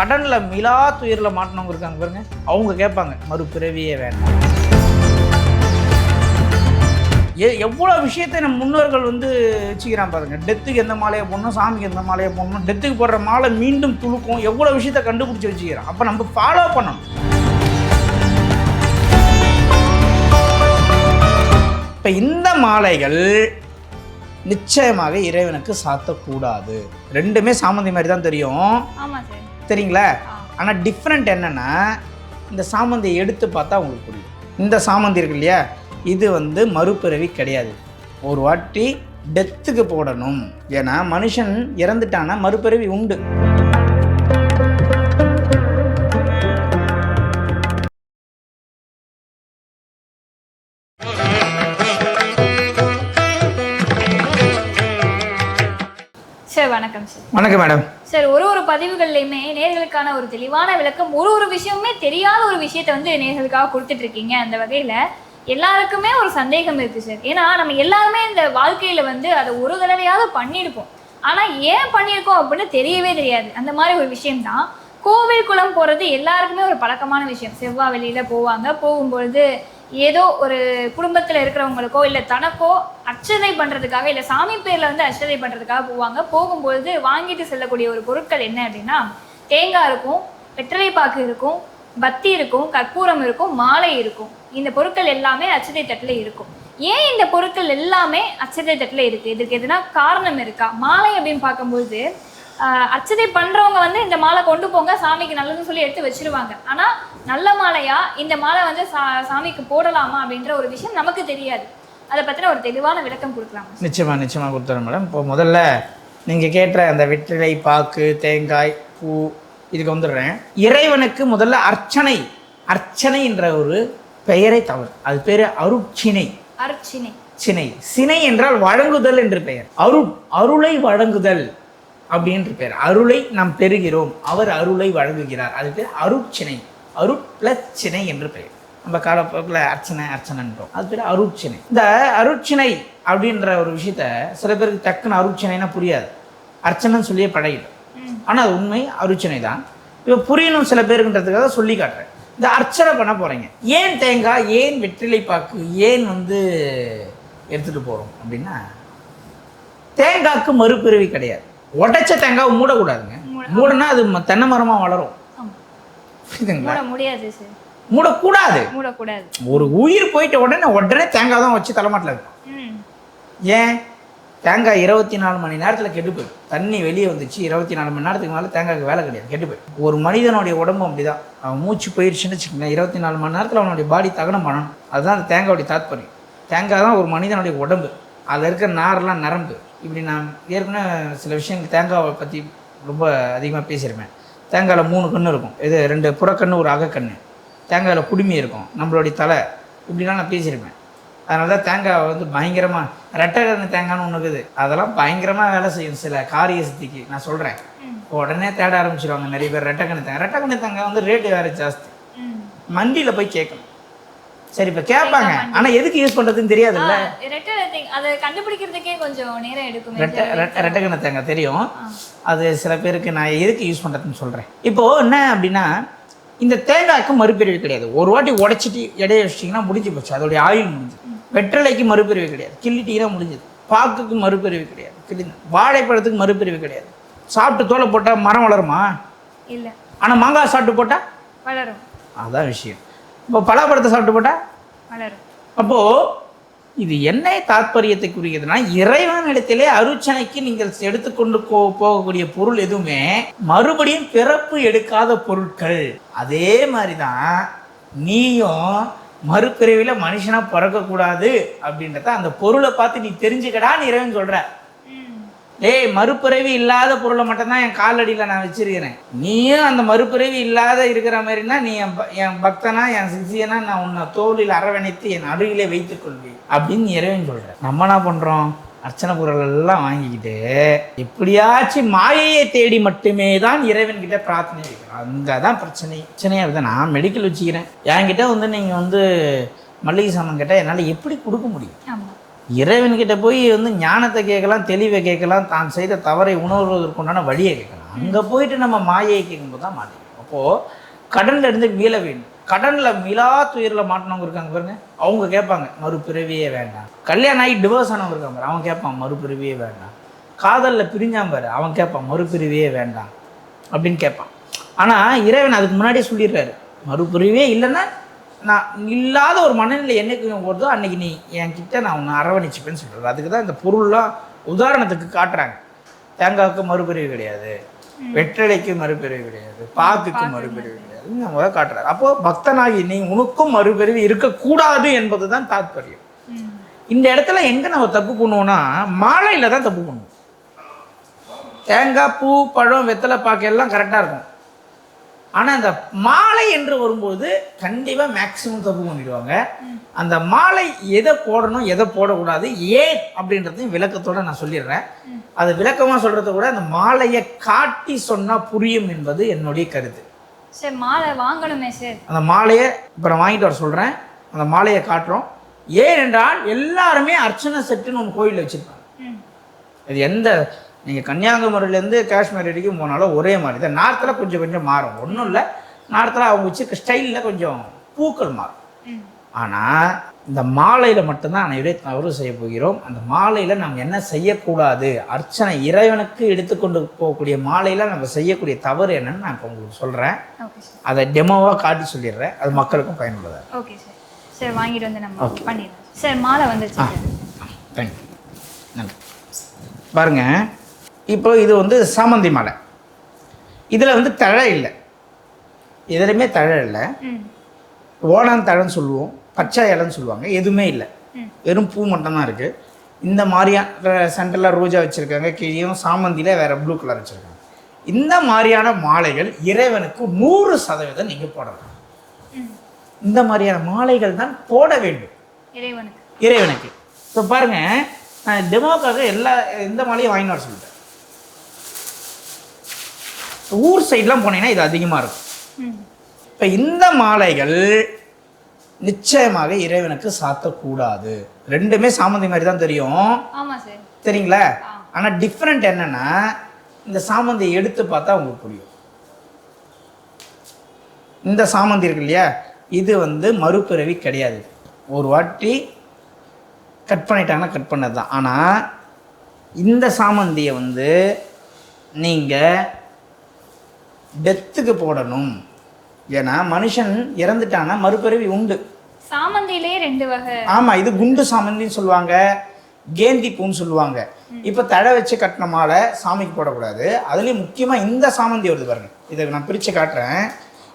கடனில் மிலா துயரில் மாட்டினவங்க இருக்காங்க பாருங்க. அவங்க கேட்பாங்க மறுபிறவியே வேண்டாம். எ எவ்வளோ விஷயத்தை நம்ம முன்னோர்கள் வந்து வச்சுக்கிறான் பாருங்க. டெத்துக்கு எந்த மாலையை போடணும் சாமிக்கு எந்த மாலையை போடணும் டெத்துக்கு போடுற மாலை மீண்டும் துளுக்கும் எவ்வளோ விஷயத்தை கண்டுபிடிச்சி வச்சுக்கிறான். அப்போ நம்ம ஃபாலோ பண்ணணும். இப்போ இந்த மாலைகள் நிச்சயமாக இறைவனுக்கு சாத்தக்கூடாது. ரெண்டுமே சாமந்தி மாதிரி தான் தெரியும். ஆமா சார். சரிங்களா ஆனால் டிஃப்ரெண்ட் என்னென்னா இந்த சாமந்தியை எடுத்து பார்த்தா உங்களுக்கு புரியும். இந்த சாமந்தி இருக்கு இல்லையா? இது வந்து மறுபிறவி கிடையாது. ஒரு வாட்டி டெத்துக்கு போடணும். ஏன்னா மனுஷன் இறந்துட்டானா மறுபிறவி உண்டு. சார் வணக்கம் சார் வணக்கம் மேடம் சார் ஒரு ஒரு பதிவுகள்லையுமே நேர்களுக்கான ஒரு தெளிவான விளக்கம் ஒரு ஒரு விஷயமுமே தெரியாத ஒரு விஷயத்தை வந்து நேர்களுக்காக கொடுத்துட்டு இருக்கீங்க அந்த வகையில. எல்லாருக்குமே ஒரு சந்தேகம் இருக்கு சார் ஏன்னா நம்ம எல்லாருமே இந்த வாழ்க்கையில வந்து அதை ஒரு தடவையாவது பண்ணியிருப்போம். ஆனா ஏன் பண்ணியிருக்கோம் அப்படின்னு தெரியவே தெரியாது. அந்த மாதிரி ஒரு விஷயம்தான். கோவில் குளம் போறது எல்லாருக்குமே ஒரு பழக்கமான விஷயம். செவ்வாய் வெளியில போவாங்க. போகும்பொழுது ஏதோ ஒரு குடும்பத்தில் இருக்கிறவங்களுக்கோ இல்லை தனக்கோ அர்ச்சனை பண்ணுறதுக்காக இல்லை சாமி பேரில் வந்து அர்ச்சனை பண்ணுறதுக்காக போவாங்க. போகும்பொழுது வாங்கிட்டு செல்லக்கூடிய ஒரு பொருட்கள் என்ன அப்படின்னா தேங்காய் இருக்கும் வெற்றிலை பாக்கு இருக்கும் பத்தி இருக்கும் கற்பூரம் இருக்கும் மாலை இருக்கும். இந்த பொருட்கள் எல்லாமே அச்சதை தட்டில் இருக்கும். ஏன் இந்த பொருட்கள் எல்லாமே அச்சதை தட்டில் இருக்குது இதுக்கு எதுனா காரணம் இருக்கா? மாலை அப்படின்னு பார்க்கும்போது அர்ச்சனை பண்றவங்க வந்து இந்த மாலை கொண்டு போங்க சாமிக்கு நல்லதுன்னு சொல்லி எடுத்து வச்சிருவாங்க. ஆனா நல்ல மாலையா இந்த மாலை வந்து சா- சாமிக்கு போடலாமா அப்படின்ற ஒரு விஷயம் நமக்கு தெரியாது. அதை பத்தின ஒரு தெளிவான விளக்கம் கொடுக்கலாமா. நிச்சயமா நிச்சயமாக கொடுத்துறேன் மேடம். இப்போ முதல்ல நீங்கள் கேட்ட அந்த வெற்றிலை பாக்கு தேங்காய் பூ இதுக்கு வந்துடுறேன். இறைவனுக்கு முதல்ல அர்ச்சனை. அர்ச்சனை என்ற ஒரு பெயரை தவறு. அது பேர் அருட்சினை. அர்ச்சனை சினை. சினை என்றால் வழங்குதல் என்று பெயர். அருள் அருளை வழங்குதல். அப்படின்ற பெயர் அருளை நாம் பெறுகிறோம். அவர் அருளை வழங்குகிறார். அது பேர் அருட்சினை. அருட் பிளஸ் சினை என்று பெயர். நம்ம காலப்போக்கில் அர்ச்சனை அர்ச்சனைன்றோம். அது பேர் அருட்சினை. இந்த அருட்சினை அப்படின்ற ஒரு விஷயத்த சில பேருக்கு டக்குன்னு அருட்சினைனா புரியாது. அர்ச்சனைன்னு சொல்லியே பழகிடும். ஆனால் அது உண்மை அருச்சனை தான் இப்போ புரியணும் சில பேருக்குன்றதுக்காக சொல்லி காட்டுறேன். இந்த அர்ச்சனை பண்ண போகிறீங்க ஏன் தேங்காய் ஏன் வெற்றிலை பாக்கு ஏன் வந்து எடுத்துகிட்டு போகிறோம் அப்படின்னா தேங்காய்க்கு மறுபிறவி கிடையாது. உடைச்ச தேங்காய் மூடக்கூடாதுங்க. மூட- மூடனா அது தென்னை மரமாக வளரும். புரியுதுங்களா? முடியாது மூடக்கூடாது. மூடக்கூடாது. ஒரு உயிர் போயிட்ட உடனே உடனே தேங்காய் தான் வச்சு தலைமாட்டில் இருக்கும் ஏன்? தேங்காய் இருபத்தி நாலு மணி நேரத்தில் கெட்டு போயிடும். தண்ணி வெளியே வந்துச்சு இருபத்தி நாலு மணி நேரத்துக்கு மேலே தேங்காய்க்கு வேலை கிடையாது கெட்டு போயிடும். ஒரு மனிதனுடைய உடம்பு அப்படிதான். அவன் மூச்சு போயிடுச்சுன்னு வச்சுக்கோங்களேன் இருபத்தி நாலு மணி நேரத்தில் அவனுடைய பாடி தகனம் பண்ணணும். அதுதான் அந்த தேங்காயுடைய தாத்பரியம். தேங்காய் தான் ஒரு மனிதனுடைய உடம்பு. அதில் இருக்கிற நாரெல்லாம் நரம்பு. இப்படி நான் ஏற்கனவே சில விஷயங்கள் தேங்காவை பற்றி ரொம்ப அதிகமாக பேசியிருப்பேன். தேங்காயில் மூணு கன்று இருக்கும். இது ரெண்டு புறக்கண்ணு ஒரு அகக்கண்ணு. தேங்காயில் குடுமி இருக்கும். நம்மளுடைய தலை. இப்படிலாம் நான் பேசியிருப்பேன். அதனால தான் தேங்காய் வந்து பயங்கரமாக ரெட்டகண்ணு தேங்காய்னு ஒன்று இருக்குது. அதெல்லாம் பயங்கரமாக வேலை செய்யும் சில காரிய சித்திக்கு நான் சொல்கிறேன். உடனே தேட ஆரம்பிச்சிருவாங்க. நிறைய பேர் ரெட்டகண்ணு தேங்காய். ரெட்டகண்ணு தேங்காய் வந்து ரேட்டு வேறு ஜாஸ்தி. மண்டியில் போய் கேட்கணும். சரி இப்போ கேட்பாங்க ஆனால் எதுக்கு யூஸ் பண்ணுறதுன்னு தெரியாதுல்ல? அதை கண்டுபிடிக்கிறதுக்கே கொஞ்சம் நேரம் எடுக்குமே. ரெட்டை ரெட்டை தெரியும். அது சில பேருக்கு நான் எதுக்கு யூஸ் பண்ணுறதுன்னு சொல்கிறேன் இப்போது என்ன அப்படின்னா இந்த தேங்காய்க்கு மறுபிரிவு கிடையாது. ஒரு வாட்டி உடைச்சிட்டு இடைய வச்சிட்டிங்கன்னா முடிஞ்சு போச்சு. அதோடைய ஆயுள் முடிஞ்சு. வெற்றிலைக்கு மறுபிரிவு கிடையாது. கிள்ளிட்டீங்கன்னா முடிஞ்சது. பாக்குக்கு மறுபிரிவு கிடையாது. கிள்ளி வாழைப்பழத்துக்கு மறுபிரிவு கிடையாது. சாப்பிட்டு தோலை போட்டால் மரம் வளருமா? இல்ல. ஆனால் மாங்காய் சாப்பிட்டு போட்டால் வளரும். அதான் விஷயம். இப்போ பலாப்பழத்தை சாப்பிட்டு வளரும். அப்போது இது என்ன தாத்பரியத்துக்குரியதுன்னா இறைவனிடத்திலே அருச்சனைக்கு நீங்கள் எடுத்துக்கொண்டு போ- போகக்கூடிய பொருள் எதுவுமே மறுபடியும் பிறப்பு எடுக்காத பொருட்கள். அதே மாதிரி தான் நீயும் மறுபிறவியில் மனுஷனாக பிறக்கக்கூடாது அப்படின்றத அந்த பொருளை பார்த்து நீ தெரிஞ்சுக்கடான்னு இறைவன் சொல்ற. ம். ஏய் மறுபிறவி இல்லாத பொருளை மட்டும்தான் என் காலடியில் நான் வச்சிருக்கிறேன். நீயும் அந்த மறுபிறவி இல்லாத இருக்கிற மாதிரினா நீ என் ப- என் பக்தனா என் சிஷியனா நான் உன்னை தோளில் அரவணைத்து என் அருகிலே வைத்துக் கொள்வேன். அப்படின்னு இறைவன் சொல்ற நம்ம என்ன பண்றோம்? அர்ச்சனை பொருள் எல்லாம் வாங்கிக்கிட்டு எப்படியாச்சும் மாயையை தேடி மட்டுமே தான் இறைவன் கிட்ட பிரார்த்தனை இருக்கிறோம் அங்கே தான் பிரச்சனை. பிரச்சனையாக இருக்குது? நான் மெடிக்கல் வச்சுக்கிறேன். என்கிட்ட வந்து நீங்கள் வந்து மளிகை சாமான் கேட்டால் என்னால் எப்படி கொடுக்க முடியும்? இறைவன்கிட்ட போய் வந்து ஞானத்தை கேட்கலாம் தெளிவை கேட்கலாம் தான் செய்த தவறை உணர்வதற்குண்டான வழியை கேட்கலாம். அங்கே போயிட்டு நம்ம மாயை கேட்கும்போது தான் மாட்டேங்குது அப்போது கடனில் இருந்து மீள வேண்டும். கடனில் மிலா துயரில் மாட்டினவங்க இருக்காங்க பாருங்க. அவங்க கேட்பாங்க மறுபிறவியே வேண்டாம். கல்யாணம் ஆகி டிவோர்ஸ் ஆனவங்க இருக்காங்க பாரு அவன் கேட்பான் மறுபிறவியே வேண்டாம். காதலில் பிரிஞ்சான் பாரு அவன் கேட்பான் மறுபிறவியே வேண்டாம் அப்படின்னு கேட்பான். ஆனால் இறைவன் அதுக்கு முன்னாடியே சொல்லிடுறாரு. மறுபிறவியே இல்லைன்னா நான் இல்லாத ஒரு மனநிலை என்னைக்கு வருதோ அன்னைக்கு நீ என்கிட்ட நான் உன்னை அரவணைச்சிப்பேன்னு சொல்கிறாரு அதுக்கு தான் இந்த பொருள்லாம் உதாரணத்துக்கு காட்டுறாங்க. தேங்காய்க்கு மறுபிறவி கிடையாது. வெற்றிலைக்கு மறுபிறவி கிடையாது. பாக்குக்கு மறுபிறவி கிடையாது. நம்ம காட்டுறாரு. அப்போ பக்தனாகி நீ உனக்கும் மறுபிறவி இருக்கக்கூடாது என்பதுதான் தாத்பரியம். ம். இந்த இடத்துல எங்க நம்ம தப்பு பண்ணுவோம்னா மாலையில தான் தப்பு பண்ணுவோம். தேங்காய் பூ பழம் வெத்தலை பாக்கு எல்லாம் கரெக்டாக இருக்கும். ஆனால் அந்த மாலை என்று வரும்போது கண்டிப்பாக மேக்ஸிமம் தப்பு பண்ணிடுவாங்க. அந்த மாலை எதை போடணும் எதை போடக்கூடாது ஏன் அப்படின்றதையும் விளக்கத்தோட நான் சொல்லிடுறேன். அது விளக்கமாக சொல்கிறத விட அந்த மாலையை காட்டி சொன்னால் புரியும் என்பது என்னுடைய கருத்து. சார் மாலை வாங்கணுமே சார். அந்த மாலையை இப்போ நான் வாங்கிட்டு வர சொல்கிறேன் அந்த மாலையை காட்டுறோம். ஏனென்றால் எல்லாருமே அர்ச்சனை செட்டுன்னு ஒன்று கோயிலில் வச்சுருப்பாங்க. இது எந்த நீங்கள் கன்னியாகுமரியிலேருந்து காஷ்மீர் வரைக்கும் போனாலும் ஒரே மாதிரி. தான் நார்த்தில் கொஞ்சம் கொஞ்சம் மாறும். ஒன்றும் இல்லை. நார்த்தில் அவங்க வச்சிருக்க ஸ்டைலில் கொஞ்சம் பூக்கள் மாறும். ஆனால் இந்த மாலையில் மட்டும்தான் அனைவரே தவறு செய்ய போகிறோம். அந்த மாலையில் நாம் என்ன செய்யக்கூடாது? அர்ச்சனை இறைவனுக்கு எடுத்துக்கொண்டு போகக்கூடிய மாலையில் நம்ம செய்யக்கூடிய தவறு என்னன்னு நான் இப்போ உங்களுக்கு சொல்கிறேன் அதை டெமோவாக காட்டி சொல்லிடுறேன். அது மக்களுக்கும் பயனுள்ளதாக. Okay sir. சார் வாங்கிட்டு வந்து நம்ம பண்ணிடலாம். சார் மாலை வந்துருச்சு சார். தேங்க்யூ நன்றி. பாருங்க. இப்போ இது வந்து சாமந்தி மாலை. இதில் வந்து தழை இல்லை. எதுலையுமே தழை இல்லை. ம். ஓணான் தழைன்னு சொல்லுவோம். பச்சை இலைன்னு சொல்லுவாங்க. எதுவுமே இல்லை. வெறும் பூ மட்டும்தான் இருக்குது இந்த மாதிரியான சென்டரில் ரோஜா வச்சுருக்காங்க. கீழேயும் சாமந்தியில் வேறு ப்ளூ கலர் வச்சுருக்காங்க. இந்த மாதிரியான மாலைகள் இறைவனுக்கு நூறு சதவீதம் நீங்கள் போடலாம் இந்த மாதிரியான மாலைகள் தான் போட வேண்டும். இறைவனுக்கு. இறைவனுக்கு. இப்போ பாருங்க நான் டெமோக்காக எல்லா இந்த மாலையும் வாங்கிட்டு வர சொல்லிட்டேன். ஊர் சைட்லாம் போனீங்கன்னா இது அதிகமாக இருக்கும். இப்போ இந்த மாலைகள் நிச்சயமாக இறைவனுக்கு சாத்தக்கூடாது. ரெண்டுமே சாமந்தி மாதிரி தான் தெரியும். சரிங்களா. ஆனால் டிஃப்ரெண்ட் என்னன்னா இந்த சாமந்தியை எடுத்து பார்த்தா உங்களுக்கு புரியும். இந்த சாமந்தி இருக்கு இல்லையா? இது வந்து மறுபிறவி கிடையாது. ஒரு வாட்டி கட் பண்ணிட்டாங்கன்னா கட் பண்ணது தான். ஆனால் இந்த சாமந்தியை வந்து நீங்கள் டெத்துக்கு போடணும். ஏன்னா மனுஷன் இறந்துட்டான்னா மறுபிறவி உண்டு. சாமந்தியிலே ரெண்டு வகை. ஆமா இது குண்டு சாமந்தின்னு சொல்லுவாங்க. கேந்தி பூன்னு சொல்லுவாங்க. இப்போ தழை வச்சு கட்டின மாலை சாமிக்கு போடக்கூடாது. அதுலேயும் முக்கியமாக இந்த சாமந்தி வருது பாருங்க. இதை நான் பிரித்து காட்டுறேன்.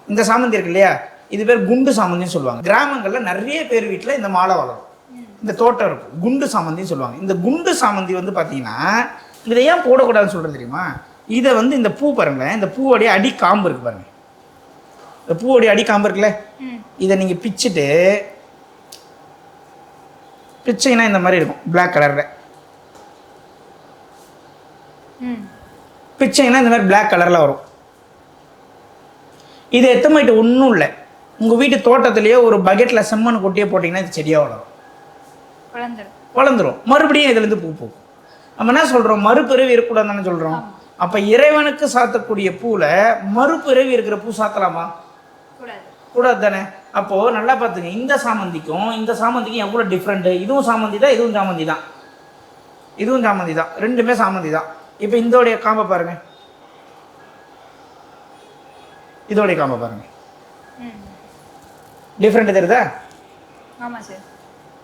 இந்த சாமந்தி இருக்கு இல்லையா? இது பேர் குண்டு சாமந்தின்னு சொல்லுவாங்க. கிராமங்களில் நிறைய பேர் வீட்டில் இந்த மாலை வளரும். இந்த தோட்டம் இருக்கும். குண்டு சாமந்தின்னு சொல்லுவாங்க. இந்த குண்டு சாமந்தி வந்து பார்த்தீங்கன்னா இதை ஏன் போடக்கூடாதுன்னு சொல்கிறது தெரியுமா? இதை வந்து இந்த பூ பாருங்களேன் இந்த பூவோடைய அடி காம்பு இருக்கு பாருங்க. இந்த பூவோடைய அடி காம்பு இருக்குல்ல? இதை நீங்கள் பிச்சுட்டு பிச்சைங்கன்னா இந்த மாதிரி இருக்கும் Black கலரில் பிச்சைங்கன்னா இந்த மாதிரி Black கலரில் வரும். இது எத்தமாயிட்டு ஒன்றும் இல்லை. உங்கள் வீட்டு தோட்டத்திலேயே ஒரு பக்கெட்டில் செம்மண் கொட்டியே போட்டிங்கன்னா இது செடியாக வளரும். குழந்தரும் வளர்ந்துரும். மறுபடியும் இதுலேருந்து பூ பூக்கும். நம்ம என்ன சொல்கிறோம் மறுபிறவி இருக்கக்கூடாதுன்னு சொல்கிறோம் அப்போ இறைவனுக்கு சாத்தக்கூடிய பூவில் மறுபிறவி இருக்கிற பூ சாத்தலாமா? கூடாது. தானே? அப்போது நல்லா பார்த்துங்க இந்த சாமந்திக்கும் இந்த சாமந்திக்கும் எவ்வளோ டிஃப்ரெண்ட்டு இதுவும் சாமந்தி தான் இதுவும் சாமந்தி தான் இதுவும் சாமந்தி தான் ரெண்டுமே சாமந்தி தான் இப்போ இதோடைய காம்பை பாருங்க. இதோடைய காம்பை பாருங்க. டிஃப்ரெண்ட் தெரியுதா? ஆமாம் சார்.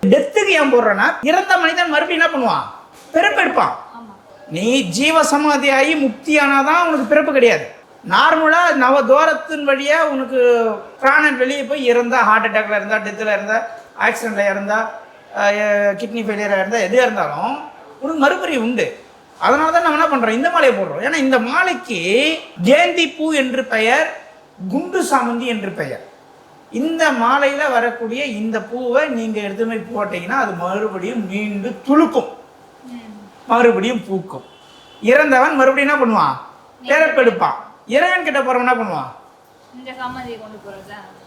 டெத்துக்கு ஏன் போடுறேன்னா இறந்த மனிதன் மறுபடியும் என்ன பண்ணுவான்? பிறப்பெடுப்பான். நீ ஜீவ சமாதி ஆகி உனக்கு பிறப்பு கிடையாது. நார்மலாக நவ தூரத்தின் வழியாக உனக்கு பிராணன் வெளியே போய் இருந்தால் ஹார்ட் அட்டாக்ல இருந்தால் டெத்தில் இருந்தால் ஆக்சிடெண்ட்டில் இருந்தால் கிட்னி ஃபெயிலியராக இருந்தால் எதுவாக இருந்தாலும் உனக்கு மறுபடி உண்டு. அதனால தான் நம்ம என்ன பண்ணுறோம் இந்த மாலையை போடுறோம். ஏன்னா இந்த மாலைக்கு ஜெயந்தி பூ என்று பெயர் குண்டு சாமந்தி என்று பெயர். இந்த மாலையில் வரக்கூடிய இந்த பூவை நீங்கள் எடுத்துமே போய் அது மறுபடியும் மீண்டும் துளுக்கும். மறுபடியும் பூக்கும். இறந்தவன் மறுபடியும் என்ன பண்ணுவான்? பிறப்பெடுப்பான் இறைவன் கிட்ட போறவன் என்ன பண்ணுவான்?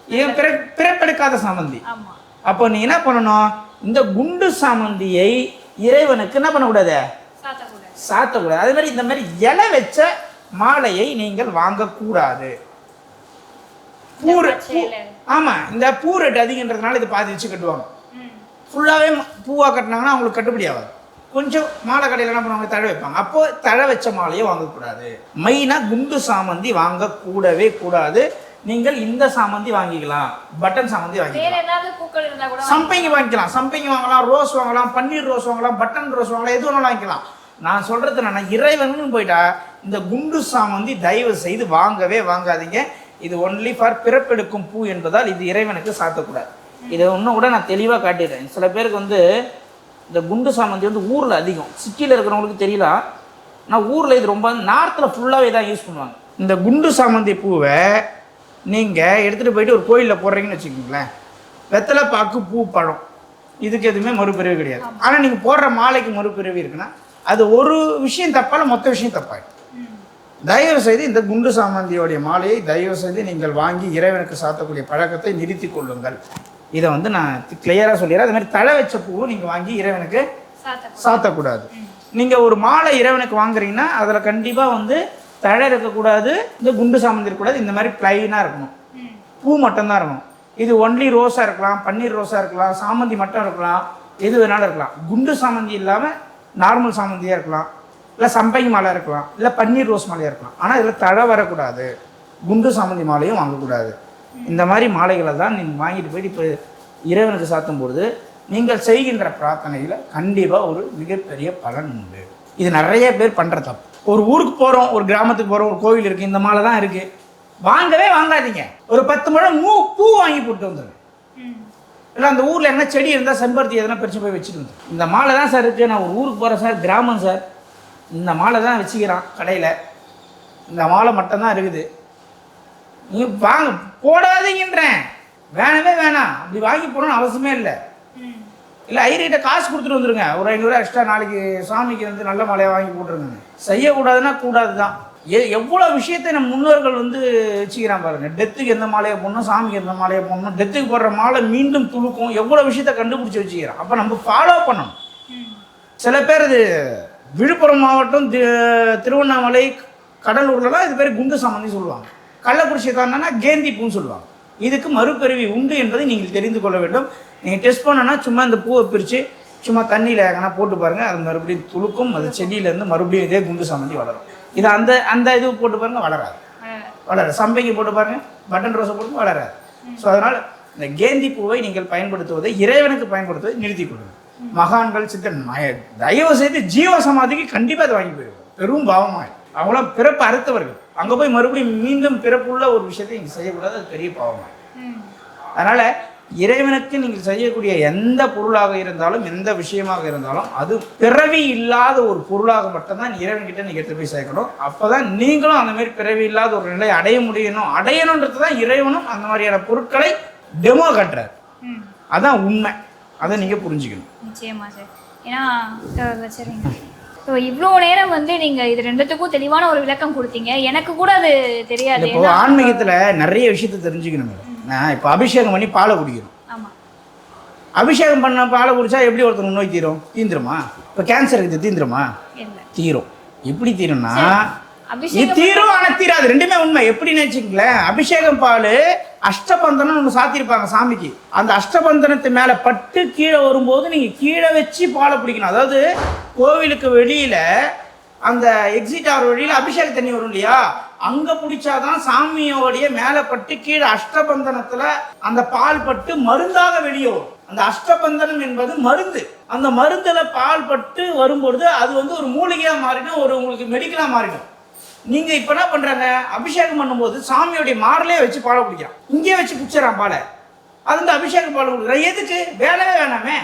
இவன் பிற பிறப்பெடுக்காத சாமந்தி அப்போ நீ என்ன பண்ணணும்? இந்த குண்டு சாமந்தியை இறைவனுக்கு என்ன பண்ணக்கூடாது? சாத்தக்கூடாது. அதே மாதிரி இந்த மாதிரி இலை வச்ச மாலையை நீங்கள் வாங்கக்கூடாது. பூ இந்த ரே- பூ பச்சையில. ஆமாம் இந்த பூ ரேட் அதிகன்றதுனால இதை பாதி வச்சு கட்டுவாங்க. ஃபுல்லாகவே பூவாக கட்டினாங்கன்னா அவங்களுக்கு கட்டுப்படி ஆகாது. கொஞ்சம் மாலை கடையில் என்ன பண்ணுவாங்க? தழை வைப்பாங்க. அப்போ தழை வச்ச மாலையை வாங்கக்கூடாது. மெயினாக குண்டு சாமந்தி வாங்கக்கூடவே கூடாது. நீங்கள் இந்த சாமந்தி வாங்கிக்கலாம். பட்டன் சாமந்தி வாங்கிக்கலாம். சம்பங்கி வாங்கிக்கலாம். சம்பங்கி வாங்கலாம். ரோஸ் வாங்கலாம். பன்னீர் ரோஸ் வாங்கலாம். பட்டன் ரோஸ் வாங்கலாம். எது வேணாலும் வாங்கிக்கலாம். நான் சொல்றது என்னன்னா இறைவன் போயிட்டா இந்த குண்டு சாமந்தி தயவு செய்து வாங்கவே வாங்காதீங்க. இது ஒன்லி ஃபார் பிறப்பெடுக்கும் பூ என்பதால் இது இறைவனுக்கு சாத்தக்கூடாது. இதை இன்னும் கூட நான் தெளிவாக காட்டிடுறேன். சில பேருக்கு வந்து இந்த குண்டு சாமந்தி வந்து ஊரில் அதிகம். சிட்டியில் இருக்கிறவங்களுக்கு தெரியல. ஆனால் ஊரில் இது ரொம்ப நார்த்தில் ஃபுல்லாகவே தான் யூஸ் பண்ணுவாங்க. இந்த குண்டு சாமந்தி பூவை நீங்கள் எடுத்துகிட்டு போயிட்டு ஒரு கோயிலில் போடுறீங்கன்னு வச்சுக்கோங்களேன். வெத்தலை பாக்கு பூ பழம். இதுக்கு எதுவுமே மறுபிறவி கிடையாது. ஆனால் நீங்கள் போடுற மாலைக்கு மறுபிறவி இருக்குன்னா அது ஒரு விஷயம் தப்பால மொத்த விஷயம் தப்பாயிடும். தயவு செய்து இந்த குண்டு சாமந்தியோடைய மாலையை தயவு செய்து நீங்கள் வாங்கி இறைவனுக்கு சாத்தக்கூடிய பழக்கத்தை நிறுத்தி கொள்ளுங்கள். இதை வந்து நான் கிளியராக சொல்லிடுறேன். அது மாதிரி தழை வச்ச பூவும் நீங்கள் வாங்கி இறைவனுக்கு சாத்தக்கூடாது. நீங்கள் ஒரு மாலை இறைவனுக்கு வாங்குறீங்கன்னா அதில் கண்டிப்பாக வந்து தழை இருக்கக்கூடாது இந்த குண்டு சாமந்தி இருக்கக்கூடாது இந்த மாதிரி ப்ளைனாக இருக்கணும். பூ மட்டும்தான் இருக்கணும். இது ஒன்லி ரோஸாக இருக்கலாம் பன்னீர் ரோஸாக இருக்கலாம் சாமந்தி மட்டும் இருக்கலாம் எது வேணாலும் இருக்கலாம். குண்டு சாமந்தி இல்லாமல் நார்மல் சாமந்தியாக இருக்கலாம் இல்லை சம்பங்கி மாலை இருக்கலாம் இல்லை பன்னீர் ரோஸ் மாலையாக இருக்கலாம். ஆனால் இதில் தழை வரக்கூடாது. குண்டு சாமந்தி மாலையும் வாங்கக்கூடாது. இந்த மாதிரி மாலைகளை தான் நீங்கள் வாங்கிட்டு போயிட்டு இப்போ இறைவனுக்கு சாத்தும் பொழுது நீங்கள் செய்கின்ற பிரார்த்தனையில் கண்டிப்பாக ஒரு மிகப்பெரிய பலன் உண்டு. இது நிறைய பேர் பண்ணுற தப்பு. ஒரு ஊருக்கு போகிறோம் ஒரு கிராமத்துக்கு போகிறோம் ஒரு கோவில் இருக்குது இந்த மாலை தான் இருக்குது வாங்கவே வாங்காதீங்க. ஒரு பத்து முழம் மூ பூ வாங்கி போட்டு வந்துடுங்க. இல்லை அந்த ஊரில் என்ன செடி இருந்தால் செம்பருத்தி எதனா பிரித்து போய் வச்சுட்டு வந்து இந்த மாலை தான் சார் இருக்குது நான் ஒரு ஊருக்கு போகிறேன் சார் கிராமம் சார். இந்த மாலை தான் வச்சுக்கிறான் கடையில். இந்த மாலை மட்டும்தான் இருக்குது. நீங்கள் வாங்க போடாதீங்கன்றேன். வேணவே வேணாம். அப்படி வாங்கி போடணும்னு அவசியமே இல்லை. இல்லை ஐரிட்ட காசு கொடுத்துட்டு வந்துருங்க. ஒரு ஐநூறுரூவா எக்ஸ்ட்ரா நாளைக்கு சாமிக்கு வந்து நல்ல மாலையை வாங்கி போட்டுருங்க. செய்யக்கூடாதுன்னா கூடாது தான் எ எவ்வளோ விஷயத்தை நம்ம முன்னோர்கள் வந்து வச்சுக்கிறான் பாருங்க. டெத்துக்கு எந்த மாலையை போடணும் சாமிக்கு எந்த மாலையை போடணும் டெத்துக்கு போடுற மாலை மீண்டும் துளுக்கும். எவ்வளோ விஷயத்த கண்டுபிடிச்சி வச்சுக்கிறான். அப்போ நம்ம ஃபாலோ பண்ணணும். சில பேர் இது விழுப்புரம் மாவட்டம் திருவண்ணாமலை கடலூர்லலாம் இது பேர் குண்டு சாமந்தி சொல்லுவாங்க. கள்ளக்குறிச்சி தாண்டனா கேந்தி பூன்னு சொல்லுவாங்க. இதுக்கு மறுபிறவி உண்டு என்பதை நீங்கள் தெரிந்து கொள்ள வேண்டும். நீங்கள் டெஸ்ட் பண்ணனா சும்மா இந்த பூவை பிரித்து சும்மா தண்ணியில் எங்கன்னா போட்டு பாருங்கள் அது மறுபடியும் துளுக்கும். அது செடியிலேருந்து மறுபடியும் இதே குண்டு சம்மந்தி வளரும். இது அந்த அந்த இது போட்டு பாருங்கள் வளராது. அஹ், வளராது. சம்பங்கி போட்டு பாருங்கள் பட்டன் ரோஸை போட்டு வளராது. ஸோ அதனால் இந்த கேந்தி பூவை நீங்கள் பயன்படுத்துவதை இறைவனுக்கு பயன்படுத்துவதை நிறுத்தி கொள்ளுங்கள். மகான்கள் சித்தன் மய- தயவு செய்து ஜீவ சமாதிக்கு கண்டிப்பாக அதை வாங்கி போயிடுவோம் பெரும் பாவமாய் அவங்களாம் பிறப்பு அறுத்தவர்கள். அங்கே போய் மறுபடியும் மீண்டும் பிறப்புள்ள ஒரு விஷயத்தை நீங்கள் செய்யக்கூடாது அது பெரிய பாவமாய் ம். அதனால் இறைவனுக்கு நீங்கள் செய்யக்கூடிய எந்த பொருளாக இருந்தாலும் எந்த விஷயமாக இருந்தாலும் அது பிறவி இல்லாத ஒரு பொருளாக மட்டும்தான் இறைவன்கிட்ட நீங்கள் எடுத்து போய் சேர்க்கணும். அப்போ தான் நீங்களும் அந்த மாதிரி பிறவி இல்லாத ஒரு நிலையை அடைய முடியணும். அடையணுன்றது தான் இறைவனும் அந்த மாதிரியான பொருட்களை டெமோ காட்டுறாரு. அதான் உண்மை. அதை நீங்கள் புரிஞ்சுக்கணும். நிச்சயமா சார் ஏன்னா வச்சிடுறீங்க ஸோ இவ்வளோ நேரம் வந்து நீங்க இது ரெண்டுத்துக்கும் தெளிவான ஒரு விளக்கம் கொடுத்தீங்க. எனக்கு கூட அது தெரியாது. இப்போ ஆன்மீகத்தில் நிறைய விஷயத்தை தெரிஞ்சுக்கணும் நான் இப்போ அபிஷேகம் பண்ணி பாலை குடிக்கிறோம் ஆமா. அபிஷேகம் பண்ண பாலை குடிச்சா எப்படி ஒருத்தர் நோய் தீரும்? தீந்துருமா? இப்போ கேன்சர் இருக்குது தீந்துருமா? தீரும். எப்படி தீரும்னா இது தீரும் ஆனா தீராது. ரெண்டுமே உண்மை. எப்படின்னு வச்சுங்களேன் அபிஷேகம் பால் அஷ்டபந்தனம் ஒன்று சாத்தியிருப்பாங்க சாமிக்கு. அந்த அஷ்டபந்தனத்து மேலே பட்டு கீழே வரும்போது நீங்கள் கீழே வச்சு பாலை பிடிக்கணும். அதாவது கோவிலுக்கு வெளியில் அந்த எக்ஸிட் ஆகிற வழியில் அபிஷேக தண்ணி வரும் இல்லையா? அங்கே பிடிச்சாதான் சாமியோடைய மேலே பட்டு கீழே அஷ்டபந்தனத்தில் அந்த பால் பட்டு மருந்தாக வெளியே வரும். அந்த அஷ்டபந்தனம் என்பது மருந்து. அந்த மருந்தில் பால் பட்டு வரும்பொழுது அது வந்து ஒரு மூலிகையாக மாறிடும் ஒரு உங்களுக்கு மெடிக்கலாக மாறிடும். நீங்க இப்ப என்ன பண்றாங்க? அபிஷேகம் பண்ணும்போது சாமியோடைய மாரலே வச்சு பாலை குடிக்கிறான். இங்கே வச்சு குடிச்சிடறான் பாலை. அது வந்து அபிஷேக பால் குடிக்கிற எதுக்கு? வேணவே வேணாமே.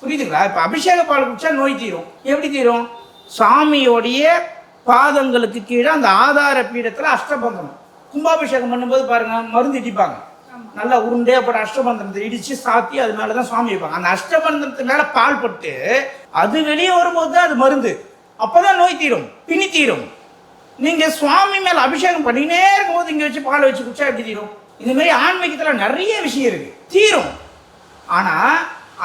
புரியுதுங்களா? இப்ப அபிஷேக பால் குடிச்சா நோய் தீரும். எப்படி தீரும்? சாமியோடைய பாதங்களுக்கு கீழே அந்த ஆதார பீடத்துல அஷ்டபந்தனம். கும்பாபிஷேகம் பண்ணும்போது பாருங்க மருந்து இடிப்பாங்க. நல்லா உருண்டே அப்புறம் அஷ்டபந்தனத்தை இடிச்சு சாத்தி அது மேல தான் சுவாமி வைப்பாங்க. அந்த அஷ்டபந்தனத்து மேல பால் பட்டு அது வெளியே வரும்போது தான் அது மருந்து. அப்பதான் நோய் தீரும். பிணி தீரும். நீங்க சுவாமி மேல அபிஷேகம் பண்ணினே இருக்கும்போது இங்க வச்சு பாலை வச்சு குடிச்சா எப்படி தீரும் இந்த மாதிரி ஆன்மீகத்துல நிறைய விஷயம் இருக்கு. தீரும். ஆனா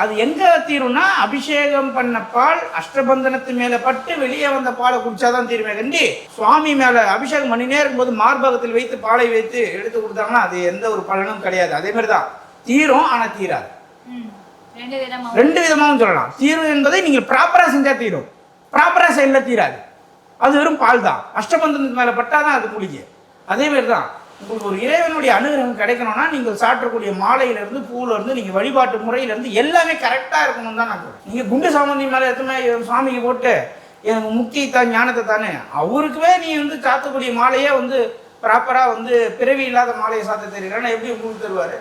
அது எங்க தீரும்னா அபிஷேகம் பண்ண பால் அஷ்டபந்தனத்து மேல பட்டு வெளியே வந்த பாலை குடிச்சாதான் தீருமே கண்டி சுவாமி மேல அபிஷேகம் பண்ணினே இருக்கும்போது மார்பகத்தில் வைத்து பாலை வைத்து எடுத்து கொடுத்தாங்கன்னா அது எந்த ஒரு பலனும் கிடையாது. அதே மாதிரி தான் தீரும் ஆனா தீராது. ரெண்டு விதமா ரெண்டு விதமாகவும் சொல்லலாம். தீர்வு என்பதை நீங்கள் ப்ராப்பராக செஞ்சால் தீரும். ப்ராப்பராக செய்யல தீராது. அது வெறும் பால் தான் அஷ்டபந்தனத்து மேலே பட்டால் தான் அது குளிக்க அதே மாதிரி தான் உங்களுக்கு ஒரு இறைவனுடைய அனுகிரகம் கிடைக்கணும்னா நீங்கள் சாற்றக்கூடிய மாலையிலேருந்து பூவிலேருந்து நீங்கள் வழிபாட்டு முறையிலேருந்து எல்லாமே கரெக்டாக இருக்கணும் தான் நான். நீங்கள் குண்டு சாமந்தி மேலே எத்தனை சுவாமிக்கு போட்டு எனக்கு முக்தி தான் ஞானத்தை தானே அவருக்குவே நீ வந்து சாத்தக்கூடிய மாலையே வந்து ப்ராப்பராக வந்து பிறவி இல்லாத மாலையை சாத்த தெரியலன்னா எப்படி உங்களுக்கு தருவார்.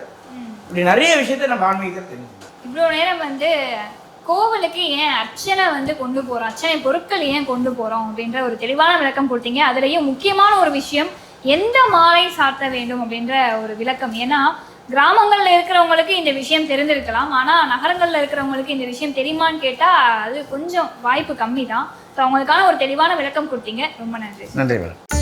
இப்படி நிறைய விஷயத்தை நம்ம ஆன்மீகத்தை தெரிஞ்சுக்கணும் இவ்வளோ நேரம் வந்து கோவிலுக்கு ஏன் அர்ச்சனை வந்து கொண்டு போறோம்? அர்ச்சனை பொருட்கள் ஏன் கொண்டு போறோம்? அப்படின்ற ஒரு தெளிவான விளக்கம் கொடுத்தீங்க. அதுலயும் முக்கியமான ஒரு விஷயம் எந்த மாலை சாத்த வேண்டும் அப்படின்ற ஒரு விளக்கம். ஏன்னா கிராமங்கள்ல இருக்கிறவங்களுக்கு இந்த விஷயம் தெரிந்திருக்கலாம். ஆனா நகரங்கள்ல இருக்கிறவங்களுக்கு இந்த விஷயம் தெரியுமான்னு கேட்டா அது கொஞ்சம் வாய்ப்பு கம்மி தான் ஸோ அவங்களுக்கான ஒரு தெளிவான விளக்கம் கொடுத்தீங்க. ரொம்ப நன்றி. நன்றி மேடம்.